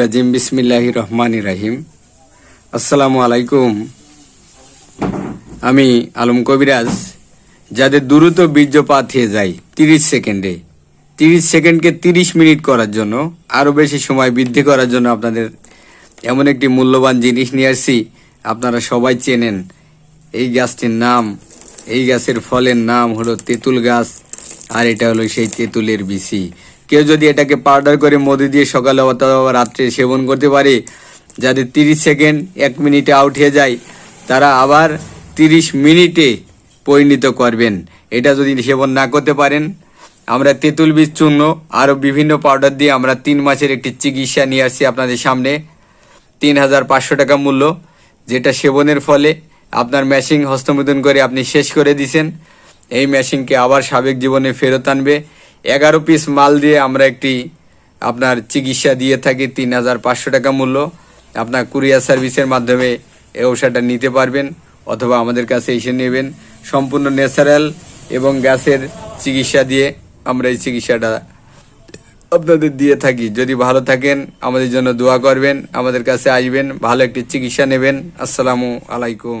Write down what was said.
রাজিম রহমানি রাহিম। আসসালামু আলাইকুম। আমি আলম কবিরাজ, যাদের দ্রুত বীর্যপাত হয়ে যায় তিরিশ সেকেন্ডে। তিরিশ সেকেন্ডকে তিরিশ মিনিট করার জন্য, আরও বেশি সময় বৃদ্ধি করার জন্য আপনাদের এমন একটি মূল্যবান জিনিস নিয়ে আসছি। আপনারা সবাই চেনেন, এই গাছটির নাম, এই গাছের ফলের নাম হলো তেঁতুল গাছ, আর এটা হলো সেই তেঁতুলের বিচি। কেউ যদি এটাকে পাউডার করে মধু দিয়ে সকালে অথবা রাত্রে সেবন করতে পারে যাদের তিরিশ সেকেন্ড, এক মিনিটে আউট হয়ে যায়, তারা আবার তিরিশ মিনিটে পরিণত করবেন। এটা যদি সেবন না করতে পারেন, আমরা তেঁতুল বীজ চূর্ণ আরও বিভিন্ন পাউডার দিয়ে আমরা তিন মাসের একটি চিকিৎসা নিয়ে আসছি আপনাদের সামনে। তিন হাজার পাঁচশো টাকা মূল্য, যেটা সেবনের ফলে আপনার মেশিন হস্তমোদন করে আপনি শেষ করে দিছেন। এই মেশিনকে আবার সাবেক জীবনে ফেরত আনবে। এগারো পিস মাল দিয়ে আমরা একটি আপনার চিকিৎসা দিয়ে থাকি, তিন হাজার পাঁচশো টাকা মূল্য। আপনার কুরিয়ার সার্ভিসের মাধ্যমে এই ঔষধটা নিতে পারবেন অথবা আমাদের কাছে এসে নেবেন। সম্পূর্ণ ন্যাচারাল এবং গ্যাসের চিকিৎসা দিয়ে আমরা এই চিকিৎসাটা আপনাদের দিয়ে থাকি। যদি ভালো থাকেন, আমাদের জন্য দোয়া করবেন, আমাদের কাছে আসবেন, ভালো একটি চিকিৎসা নেবেন। আসসালামু আলাইকুম।